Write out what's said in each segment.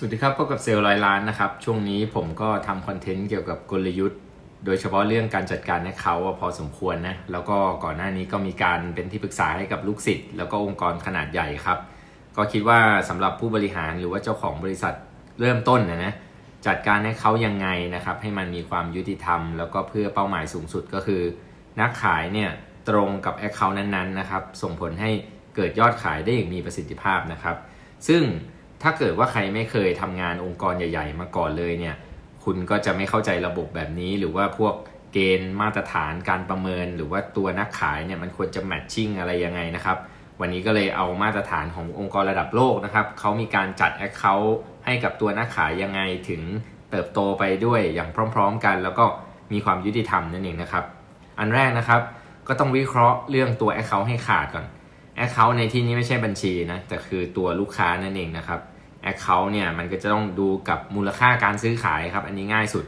สวัสดีครับพบกับเซลล์ร้อยล้านนะครับ ช่วงนี้ผมก็ทำคอนเทนต์เกี่ยวกับกลยุทธ์ โดยเฉพาะเรื่องการจัดการให้เขาพอสมควรนะ แล้วก็ก่อนหน้านี้ก็มีการเป็นที่ปรึกษาให้กับลูกศิษย์แล้วก็องค์กรขนาดใหญ่ครับ ก็คิดว่าสำหรับผู้บริหารหรือว่าเจ้าของบริษัทเริ่มต้นนะนะจัดการให้เขายังไงนะครับ ให้มันมีความยุติธรรม แล้วก็เพื่อเป้าหมายสูงสุดก็คือ นักขายเนี่ยตรงกับ Account นั้นๆนะครับส่งผลให้เกิดยอดขายได้อย่างมีประสิทธิภาพนะครับ ซึ่ง ถ้าเกิดว่าใครไม่เคยทำงานองค์กรใหญ่ ๆ มาก่อนเลยเนี่ย คุณก็จะไม่เข้าใจระบบแบบนี้ หรือว่าพวกเกณฑ์มาตรฐานการประเมิน หรือว่าตัวนักขายเนี่ยมันควรจะแมทชิ่งอะไรยังไงนะครับ วันนี้ก็เลยเอามาตรฐานขององค์กรระดับโลกนะครับเขามีการจัด Account ให้กับตัวนักขายยังไงถึงเติบโตไปด้วยอย่างพร้อม ๆ กัน แล้วก็มีความยุติธรรมนั่นเองนะครับ อันแรกนะครับ ก็ต้องวิเคราะห์เรื่องตัว Account ให้ขาดก่อน Account ในที่นี้ไม่ใช่บัญชีนะแต่คือตัวลูกค้านั่นเองนะครับ Account เนี่ยมันก็จะต้องดูกับมูลค่าการซื้อขายครับ อันนี้ง่ายสุด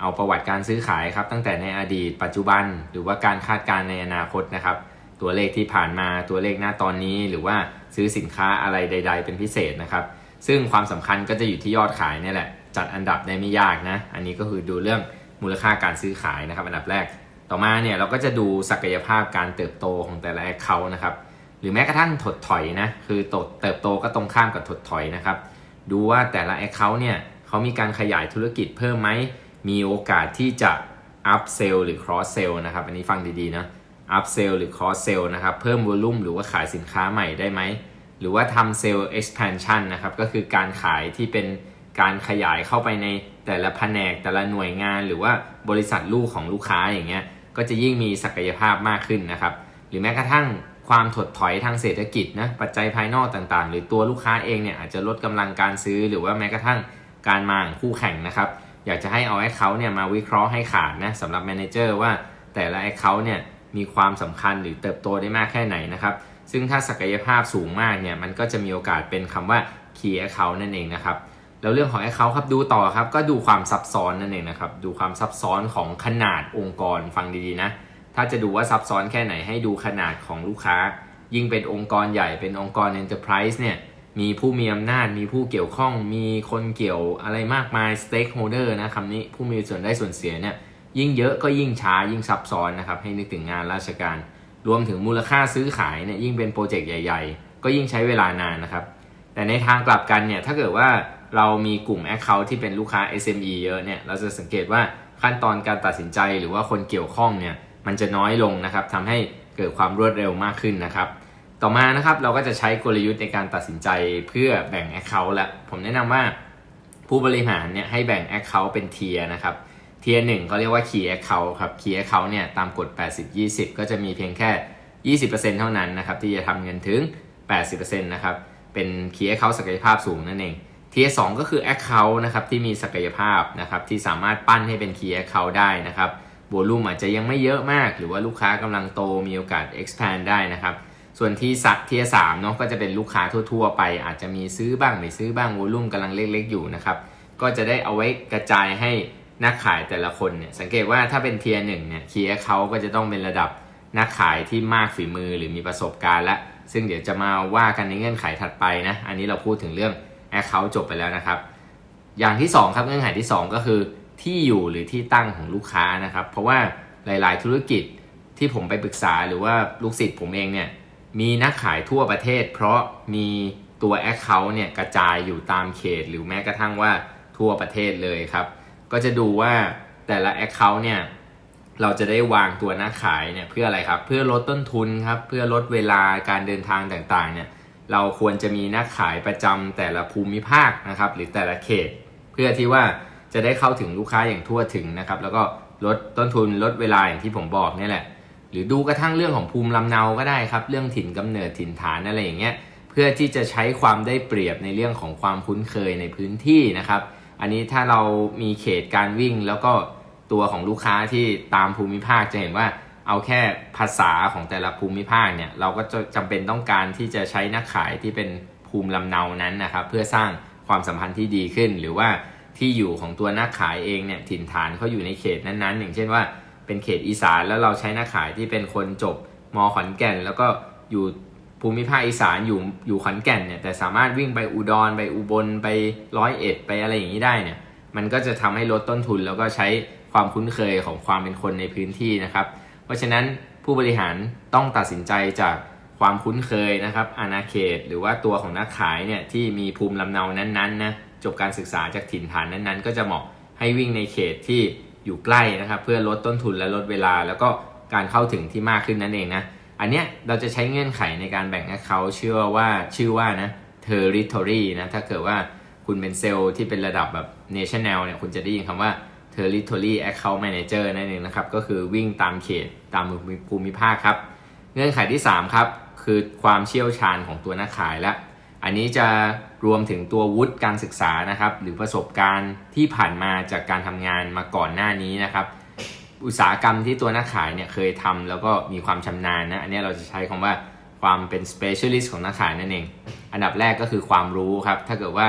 เอาประวัติการซื้อขายครับ ตั้งแต่ในอดีตปัจจุบัน หรือว่าการคาดการณ์ในอนาคตนะครับ ตัวเลขที่ผ่านมาตัวเลขหน้าตอนนี้ หรือว่าซื้อสินค้าอะไรใด ๆ เป็นพิเศษนะครับ ซึ่งความสำคัญก็จะอยู่ที่ยอดขายนี่แหละ จัดอันดับได้ไม่ยากนะ อันนี้ก็คือดูเรื่องมูลค่าการซื้อขายนะครับ อันดับแรก ต่อมาเนี่ยเราก็จะดูศักยภาพการเติบโตของแต่ละ Account นะครับ หรือแม้กระทั่งถดถอยนะคือเติบโตก็ตรงข้ามกับถดถอยนะครับ ดูว่าแต่ละ Account เนี่ยเขามีการขยายธุรกิจเพิ่มไหมมีโอกาสที่จะ up sell หรือ cross sell นะครับอันนี้ฟังดีๆนะ up sell หรือ cross sell นะครับเพิ่ม volume หรือว่าขายสินค้าใหม่ได้ไหมหรือว่าทำ sell expansion นะครับก็คือการขายที่เป็นการขยายเข้าไปในแต่ละแผนกแต่ละหน่วยงาน หรือว่าบริษัทลูกของลูกค้าอย่างเงี้ยก็จะยิ่งมีศักยภาพมากขึ้นนะครับ หรือแม้กระทั่ง ความถดถอยทางเศรษฐกิจนะปัจจัยภายนอกต่างๆ หรือตัวลูกค้าเองเนี่ยอาจจะลดกำลังการซื้อหรือว่าแม้กระทั่งการมาของคู่แข่งนะครับ อยากจะให้เอาแอคเคาท์เนี่ยมาวิเคราะห์ให้ขาดนะสำหรับแมเนเจอร์ว่าแต่ละแอคเคาท์เนี่ยมีความสำคัญหรือเติบโตได้มากแค่ไหนนะครับซึ่งถ้าศักยภาพสูงมากเนี่ยมันก็จะมีโอกาสเป็นคำว่า Key Account นั่นเองนะครับแล้วเรื่องของ Account ครับดูต่อครับก็ดูความซับซ้อนนั่นเองนะครับดูความซับซ้อนของขนาดองค์กรฟังดีๆนะ ถ้าจะดูว่าซับซ้อนแค่ไหนให้ดูขนาดของลูกค้า ยิ่งเป็นองค์กรใหญ่เป็นองค์กร Enterprise เนี่ยมีผู้มีอำนาจมีผู้เกี่ยวข้อง มีคนเกี่ยวอะไรมากมาย Stakeholder นะคำนี้ผู้มีส่วนได้ส่วนเสียเนี่ยยิ่งเยอะก็ยิ่งช้ายิ่งซับซ้อนนะครับให้นึกถึงงานราชการ รวมถึงมูลค่าซื้อขายเนี่ยยิ่งเป็นโปรเจกต์ใหญ่ ๆ ก็ยิ่งใช้เวลานานนะครับ แต่ในทางกลับกันเนี่ยถ้าเกิดว่าเรามีกลุ่ม Account ที่เป็นลูกค้า SME เยอะเนี่ยเราจะสังเกตว่าขั้นตอนการตัดสินใจหรือว่าคนเกี่ยวข้องเนี่ย มันจะน้อยลงนะครับทำให้เกิดความรวดเร็วมากขึ้นนะครับ ต่อมานะครับเราก็จะใช้กลยุทธ์ในการตัดสินใจเพื่อแบ่ง Account และผมแนะนำว่าผู้บริหารเนี่ยให้แบ่ง Account เป็นเทียนะครับเทียหนึ่งเขาเรียกว่า Key Account ครับ Key Account เนี่ยตามกฎ 80-20 ก็จะมีเพียงแค่ 20%เท่านั้นนะครับที่จะทำเงินถึง 80%นะครับเป็น Key Account ศักยภาพสูงนั่นเอง Tier 2ก็คือ Account นะครับที่มีศักยภาพนะครับที่สามารถปั้นให้เป็น Key Account ได้นะครับ โวลูมอาจจะยังไม่เยอะมาก หรือว่าลูกค้ากำลังโตมีโอกาส expand ได้นะครับ ส่วนที่สักเทียสามเนาะก็จะเป็นลูกค้าทั่ว ๆ ไป อาจจะมีซื้อบ้างไม่ซื้อบ้างวอลุ่มกำลังเล็ก ๆ อยู่นะครับ ก็จะได้เอาไว้กระจายให้นักขายแต่ละคนเนี่ยสังเกตว่าถ้าเป็นเทียหนึ่งเนี่ยเคีย์เขาก็จะต้องเป็นระดับนักขายที่มากฝีมือหรือมีประสบการณ์ละซึ่งเดี๋ยวจะมาว่ากันในเงื่อนไขถัดไปนะ อันนี้เราพูดถึงเรื่อง Account จบไปแล้วนะครับ อย่างที่ 2 ครับเงื่อนไขที่ 2 ก็คือ ที่อยู่หรือที่ตั้งของลูกค้านะครับ เพราะว่าหลาย ๆ ธุรกิจที่ผมไปปรึกษาหรือว่าลูกศิษย์ผมเองเนี่ยมีนักขายทั่วประเทศ เพราะมีตัว Account เนี่ยกระจายอยู่ตามเขต หรือแม้กระทั่งว่าทั่วประเทศเลยครับ ก็จะดูว่าแต่ละ Account เนี่ยเราจะได้วางตัวนักขายเนี่ยเพื่ออะไรครับ เพื่อลดต้นทุนครับเพื่อลดเวลาการเดินทางต่างๆเนี่ยเราควรจะมีนักขายประจำแต่ละภูมิภาคนะครับ หรือแต่ละเขต เพื่อที่ว่า จะได้เข้าถึงลูกค้าอย่างทั่วถึงนะครับ แล้วก็ลดต้นทุนลดเวลาอย่างที่ผมบอกนี่แหละ หรือดูกระทั่งเรื่องของภูมิลำเนาก็ได้ครับ เรื่องถิ่นกำเนิดถิ่นฐานอะไรอย่างเงี้ยเพื่อที่จะใช้ความได้เปรียบในเรื่องของความคุ้นเคยในพื้นที่นะครับ อันนี้ถ้าเรามีเขตการวิ่งแล้วก็ตัวของลูกค้าที่ตามภูมิภาคจะเห็นว่าเอาแค่ภาษาของแต่ละภูมิภาคเนี่ยเราก็จะจำเป็นต้องการที่จะใช้นักขายที่เป็นภูมิลำเนานั้นนะครับ เพื่อสร้างความสัมพันธ์ที่ดีขึ้น หรือว่า ที่อยู่ของตัวนักขายเองเนี่ยถิ่นฐานเขาอยู่ในเขตนั้นๆ อย่างเช่นว่าเป็นเขตอีสานแล้วเราใช้นักขายที่เป็นคนจบมขอนแก่น แล้วก็อยู่ภูมิภาคอีสานอยู่อยู่ขอนแก่นเนี่ยแต่สามารถวิ่งไปอุดรไปอุบลไปร้อยเอ็ดไปอะไรอย่างนี้ได้เนี่ยมันก็จะทำให้ลดต้นทุน แล้วก็ใช้ความคุ้นเคยของความเป็นคนในพื้นที่นะครับ เพราะฉะนั้นผู้บริหารต้องตัดสินใจจาก ความคุ้นเคยนะครับอาณาเขต หรือว่าตัวของนักขายเนี่ยที่มีภูมิลำเนานั้นๆนะจบการศึกษาจากถิ่นฐานนั้นๆ ก็จะเหมาะให้วิ่งในเขตที่อยู่ใกล้นะครับ เพื่อลดต้นทุนและลดเวลา แล้วก็การเข้าถึงที่มากขึ้นนั่นเองนะอันเนี้ยเราจะใช้เงื่อนไขในการแบ่งให้เขาเชื่อว่าชื่อว่านะ territory นะถ้าเกิดว่าคุณเป็นเซลล์ที่เป็นระดับแบบ national เนี่ยคุณจะได้ยินคำว่า territory account manager นั่นเองนะครับ ก็คือวิ่งตามเขตตามภูมิภาคครับ เงื่อนไขที่ 3 ครับ คือความเชี่ยวชาญของตัวนักขายและ อันนี้จะรวมถึงตัววุฒิการศึกษานะครับ หรือประสบการณ์ที่ผ่านมาจากการทำงานมาก่อนหน้านี้นะครับอุตสาหกรรมที่ตัวนักขายเนี่ยเคยทำแล้วก็มีความชำนาญนะอันนี้เราจะใช้คำว่าความเป็น specialist ของนักขายนั่นเอง อันดับแรกก็คือความรู้ครับ ถ้าเกิดว่า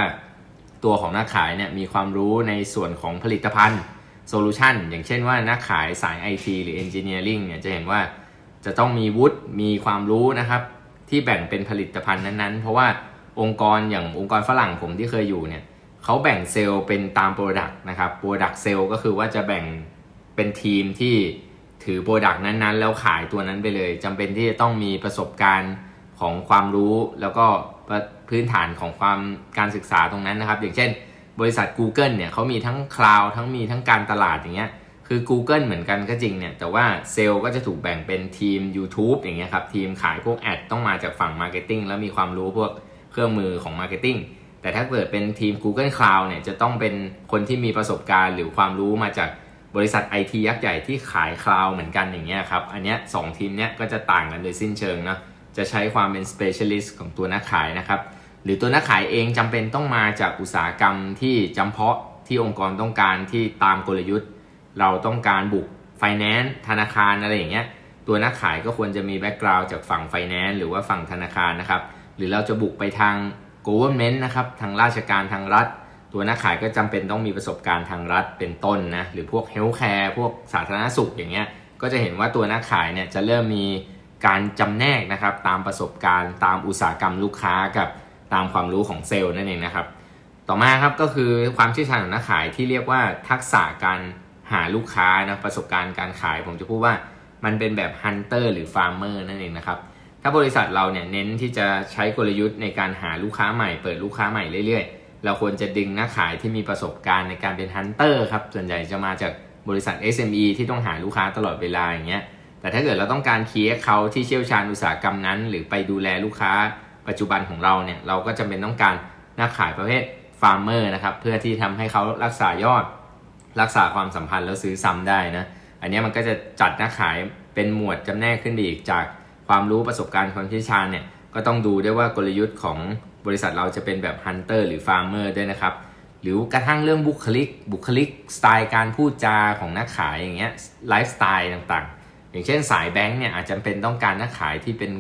ตัวของนักขายเนี่ยมีความรู้ในส่วนของผลิตภัณฑ์โซลูชันอย่างเช่นว่านักขายสาย IT หรือ Engineering เนี่ยจะเห็นว่า จะต้องมีวุฒิมีความรู้นะครับ ที่แบ่งเป็นผลิตภัณฑ์นั้นๆ เพราะว่าองค์กรอย่างองค์กรฝรั่งผมที่เคยอยู่เนี่ยเขาแบ่งเซลล์เป็นตามโปรดักต์นะครับโปรดักต์เซลล์ก็คือว่าจะแบ่งเป็นทีมที่ถือโปรดักต์นั้นๆ แล้วขายตัวนั้นไปเลยจำเป็นที่จะต้องมีประสบการณ์ของความรู้แล้วก็พื้นฐานของความการศึกษาตรงนั้นนะครับ อย่างเช่น บริษัท Google เนี่ยเขามีทั้งคลาวด์ทั้งมีทั้งการตลาดอย่างเงี้ย คือ Google เหมือนกันก็จริงเนี่ย แต่ว่าเซลล์ก็จะถูกแบ่งเป็นทีม YouTube อย่างเงี้ยครับ ทีมขายพวกแอดต้องมาจากฝั่ง Marketing แล้วมีความรู้พวกเครื่องมือของ Marketing แต่ถ้าเกิดเป็นทีม Google Cloud เนี่ยจะต้องเป็นคนที่มีประสบการณ์หรือความรู้มาจากบริษัท IT ยักษ์ใหญ่ที่ขายคลาวเหมือนกันอย่างเงี้ยครับ อันเนี้ยสองทีมเนี้ยก็จะต่างกันโดยสิ้นเชิงนะจะใช้ความเป็น specialist ของตัวนักขายนะครับ หรือตัวนักขายเองจำเป็นต้องมาจากอุตสาหกรรมที่จำเพาะที่องค์กรต้องการที่ตามกลยุทธ์ เราต้องการบุกไฟแนนซ์ธนาคารอะไรอย่างเงี้ยตัวนักขายก็ควรจะมีแบ็กกราวด์จากฝั่งไฟแนนซ์หรือว่าฝั่งธนาคารนะครับ หรือเราจะบุกไปทาง government นะครับทางราชการทางรัฐ ตัวนักขายก็จำเป็นต้องมีประสบการณ์ทางรัฐเป็นต้นนะหรือพวก healthcare พวกสาธารณสุขอย่างเงี้ยก็จะเห็นว่าตัวนักขายเนี่ยจะเริ่มมีการจำแนกนะครับตามประสบการณ์ตามอุตสาหกรรมลูกค้ากับตามความรู้ของเซลล์นั่นเองนะครับ ต่อมาครับก็คือความเชี่ยวชาญของนักขายที่เรียกว่าทักษะการ หาลูกค้านะประสบการณ์การขาย ผมจะพูดว่ามันเป็นแบบฮันเตอร์หรือฟาร์มเมอร์นั่นเองนะครับ ถ้าบริษัทเราเนี่ยเน้นที่จะใช้กลยุทธ์ในการหาลูกค้าใหม่เปิดลูกค้าใหม่เรื่อยๆ เราควรจะดึงนักขายที่มีประสบการณ์ในการเป็นฮันเตอร์ครับส่วนใหญ่จะมาจากบริษัท SME ที่ต้องหาลูกค้าตลอดเวลาอย่างเงี้ยแต่ถ้าเกิดเราต้องการเคีย์เขาที่เชี่ยวชาญอุตสาหกรรมนั้น หรือไปดูแลลูกค้าปัจจุบันของเราเนี่ยเราก็จำเป็นต้องการนักขายประเภทฟาร์มเมอร์นะครับเพื่อที่ทำให้เขารักษายอด รักษาความสัมพันธ์แล้วซื้อซ้ำได้นะ อันนี้มันก็จะจัดนักขายเป็นหมวดจำแนกขึ้นไปอีกจากความรู้ประสบการณ์ความเชี่ยวชาญเนี่ยก็ต้องดูด้วยว่ากลยุทธ์ของบริษัทเราจะเป็นแบบฮันเตอร์หรือฟาร์มเมอร์ด้วยนะครับ หรือกระทั่งเรื่องบุคลิก บุคลิกสไตล์การพูดจาของนักขายอย่างเงี้ยไลฟ์สไตล์ต่างๆ อย่างเช่นสายแบงค์เนี่ยอาจจะเป็นต้องการนักขายที่เป็น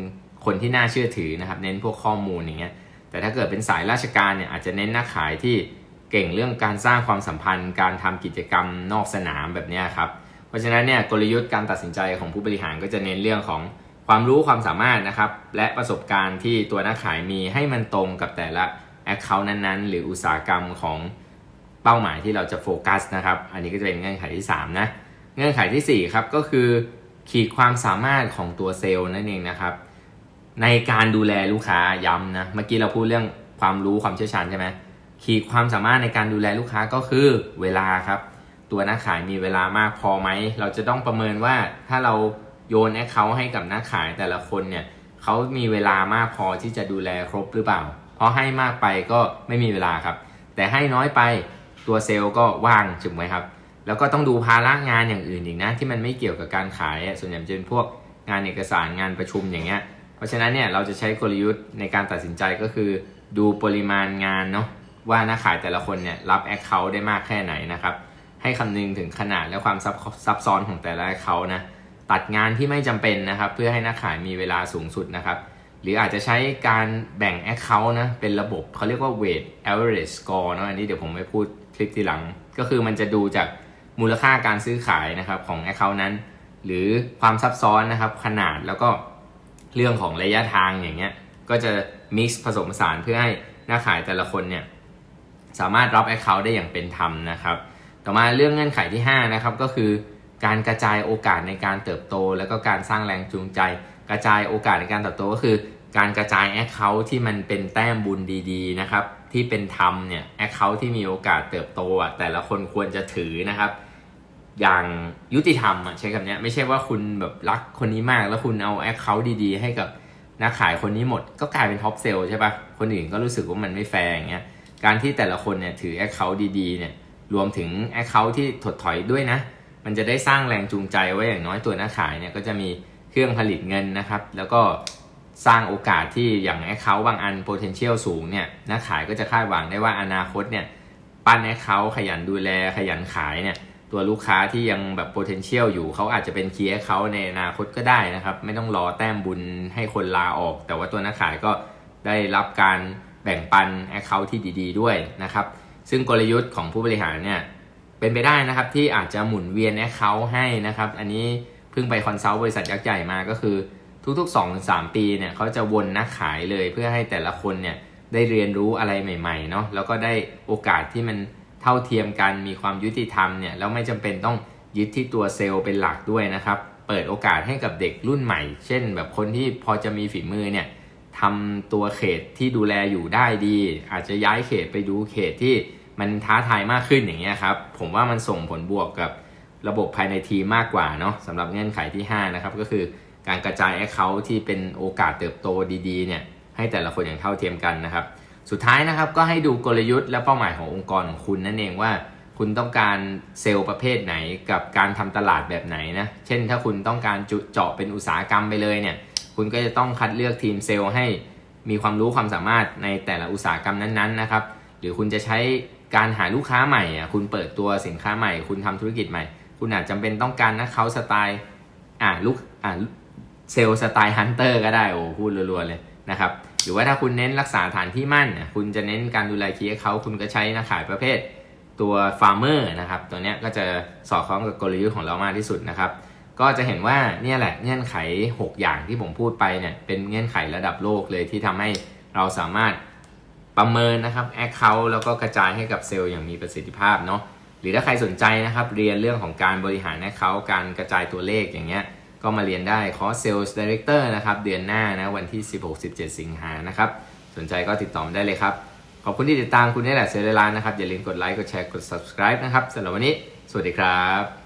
คนที่น่าเชื่อถือนะครับ เน้นพวกข้อมูลอย่างเงี้ยแต่ถ้าเกิดเป็นสายราชการเนี่ยอาจจะเน้นนักขายที่ เก่งเรื่องการสร้างความสัมพันธ์ การทำกิจกรรมนอกสนามแบบนี้ครับ เพราะฉะนั้นเนี่ยกลยุทธ์การตัดสินใจของผู้บริหารก็จะเน้นเรื่องของความรู้ความสามารถนะครับ และประสบการณ์ที่ตัวนักขายมีให้มันตรงกับแต่ละ Account นั้นๆ หรืออุตสาหกรรมของเป้าหมายที่เราจะโฟกัสนะครับ อันนี้ก็จะเป็นเงื่อนไขที่3นะเงื่อนไขที่4ครับก็คือขีดความสามารถของตัวเซลล์นั่นเองนะครับ ในการดูแลลูกค้าย้ำนะเมื่อกี้เราพูดเรื่องความรู้ความเชี่ยวชาญใช่ไหม ขีดความสามารถในการดูแลลูกค้าก็คือเวลาครับ ตัวนักขายมีเวลามากพอไหม เราจะต้องประเมินว่าถ้าเราโยนแอคเคาท์ให้กับนักขายแต่ละคนเนี่ยเขามีเวลามากพอที่จะดูแลครบหรือเปล่า เพราะให้มากไปก็ไม่มีเวลาครับ แต่ให้น้อยไปตัวเซลล์ก็ว่างถูกไหมครับ แล้วก็ต้องดูภาระงานอย่างอื่นอีกนะ ที่มันไม่เกี่ยวกับการขายส่วนใหญ่จะเป็นพวกงานเอกสารงานประชุมอย่างเงี้ย เพราะฉะนั้นเนี่ยเราจะใช้กลยุทธ์ในการตัดสินใจก็คือ ดูปริมาณงานเนาะ ว่านักขายแต่ละคนเนี่ยรับแอคเคาท์ได้มากแค่ไหนนะครับ ให้คำนึงถึงขนาดและความซับซ้อนของแต่ละแอคเคาท์นะ ตัดงานที่ไม่จำเป็นนะครับ เพื่อให้นักขายมีเวลาสูงสุดนะครับ หรืออาจจะใช้การแบ่ง Account นะ เป็นระบบเขาเรียกว่า weight average score เนาะ อันนี้เดี๋ยวผมไปพูดคลิปทีหลัง ก็คือมันจะดูจากมูลค่าการซื้อขายนะครับของ Account นั้น หรือความซับซ้อนนะครับ ขนาดแล้วก็เรื่องของระยะทางอย่างเงี้ย ก็จะ mix ผสมผสานเพื่อให้น้าขายแต่ละคนเนี่ย สามารถรับ Account ได้อย่างเป็นธรรมนะครับ ต่อมาเรื่องเงื่อนไขที่ 5 นะครับ ก็คือการกระจายโอกาสในการเติบโต แล้วก็การสร้างแรงจูงใจ กระจายโอกาสในการเติบโตก็คือ การกระจาย Account ที่มันเป็นแต้มบุญดีๆนะครับที่เป็นธรรมเนี่ย Account ที่มีโอกาสเติบโตอะแต่ละคนควรจะถือนะครับ อย่างยุติธรรมอะใช้คำนี้ไม่ใช่ว่าคุณแบบรักคนนี้มาก แล้วคุณเอา Account ดีๆ ให้กับนักขายคนนี้หมด ก็กลายเป็นท็อปเซลใช่ป่ะคนอื่นก็รู้สึกว่ามันไม่แฟร์อย่างเงี้ย การที่แต่ละคนเนี่ยถือ Account ดีๆเนี่ยรวมถึง Account ที่ถดถอยด้วยนะ มันจะได้สร้างแรงจูงใจไว้อย่างน้อยตัวนักขายเนี่ยก็จะมีเครื่องผลิตเงินนะครับ แล้วก็สร้างโอกาสที่อย่าง Account บางอัน potential สูงเนี่ยนักขายก็จะคาดหวังได้ว่าอนาคตเนี่ยปั้น Account ขยันดูแลขยันขายเนี่ยตัวลูกค้าที่ยังแบบ potential อยู่เขาอาจจะเป็น key account ในอนาคตก็ได้นะครับ ไม่ต้องรอแต้มบุญให้คนลาออก แต่ว่าตัวนักขายก็ได้รับการ แบ่งปัน Account ที่ดี ๆ ด้วยนะครับ ซึ่งกลยุทธ์ของผู้บริหารเนี่ยเป็นไปได้นะครับที่อาจจะหมุนเวียน Account ให้นะครับ อันนี้เพิ่งไปคอนซัลท์บริษัทยักษ์ใหญ่มาก็คือทุกๆ 2-3 ปีเนี่ยเขาจะวนนักขายเลยเพื่อให้แต่ละคนเนี่ยได้เรียนรู้อะไรใหม่ๆเนาะแล้วก็ได้โอกาสที่มันเท่าเทียมกันมีความยุติธรรมเนี่ยแล้วไม่จำเป็นต้องยึดที่ตัวเซลล์เป็นหลักด้วยนะครับ เปิดโอกาสให้กับเด็กรุ่นใหม่ เช่น แบบคนที่พอจะมีฝีมือเนี่ย ทำตัวเขตที่ดูแลอยู่ได้ดี อาจจะย้ายเขตไปดูเขตที่มันท้าทายมากขึ้นอย่างเงี้ยครับผมว่ามันส่งผลบวกกับระบบภายในทีมมากกว่าเนาะสำหรับเงื่อนไขที่ 5 นะครับ ก็คือการกระจาย Account ที่เป็นโอกาสเติบโตดีๆเนี่ยให้แต่ละคนอย่างเท่าเทียมกันนะครับ สุดท้ายนะครับก็ให้ดูกลยุทธ์และเป้าหมายขององค์กรของคุณนั่นเองว่า คุณต้องการเซลล์ประเภทไหนกับการทำตลาดแบบไหนนะเช่นถ้าคุณต้องการจุเจาะเป็นอุตสาหกรรมไปเลยเนี่ย คุณก็จะต้องคัดเลือกทีมเซลล์ให้มีความรู้ความสามารถในแต่ละอุตสาหกรรมนั้นๆนะครับ หรือคุณจะใช้การหาลูกค้าใหม่อะคุณเปิดตัวสินค้าใหม่ คุณทำธุรกิจใหม่ คุณอาจจำเป็นต้องการนะเขาสไตล์อ่าลูกอ่าเซลล์สไตล์ฮันเตอร์ก็ได้โอ้พูดรัวๆเลยนะครับ หรือว่าถ้าคุณเน้นรักษาฐานที่มั่น คุณจะเน้นการดูแลคีย์เขาคุณก็ใช้นักขายประเภทตัวฟาร์มเมอร์นะครับ ตัวเนี้ยก็จะสอดคล้องกับกลยุทธ์ของเรามากที่สุดนะครับ ก็จะเห็นว่าเนี่ยแหละเงื่อนไข 6 อย่างที่ผมพูดไปเนี่ยเป็นเงื่อนไขระดับโลกเลยที่ทำให้เราสามารถประเมินนะครับแอคเคาท์แล้วก็กระจายให้กับเซลล์อย่างมีประสิทธิภาพเนาะหรือถ้าใครสนใจนะครับเรียนเรื่องของการบริหารแอคเคาท์การกระจายตัวเลขอย่างเงี้ยก็มาเรียนได้คอร์ส Sales Director นะครับเดือนหน้านะวันที่ 16-17 สิงหานะครับสนใจก็ติดต่อมาได้เลยครับ ขอบคุณที่ติดตามคุณนี่แหละเซลล์ร้านนะครับอย่าลืมกดไลค์กดแชร์กด subscribe นะครับสำหรับวันนี้ สวัสดีครับ